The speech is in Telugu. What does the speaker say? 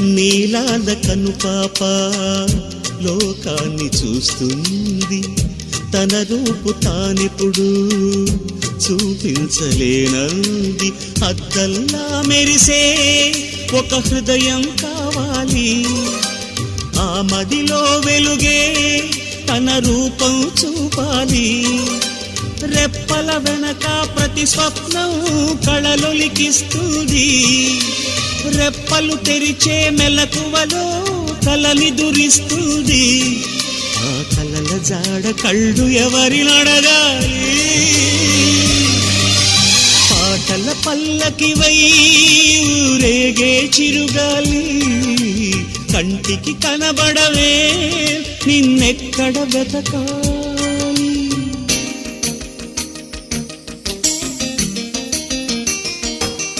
నీలాల కనుపాప లోకాన్ని చూస్తుంది. తన రూపు తానిప్పుడు చూపించలేనంది. అద్దల్లా మెరిసే ఒక హృదయం కావాలి. ఆ మదిలో వెలుగే తన రూపం చూపాలి. రెప్పల వెనక ప్రతి స్వప్నం కళలొలికిస్తుంది రెప్పలు తెరిచే మెలకువలో కలలి దురిస్తుంది. ఆ కలల జాడ కళ్ళు ఎవరి నడగాలి? పాటల పల్లకి వై ఊరేగే చిరుగాలి. కంటికి కనబడవే నిన్నెక్కడ వెతకాలి?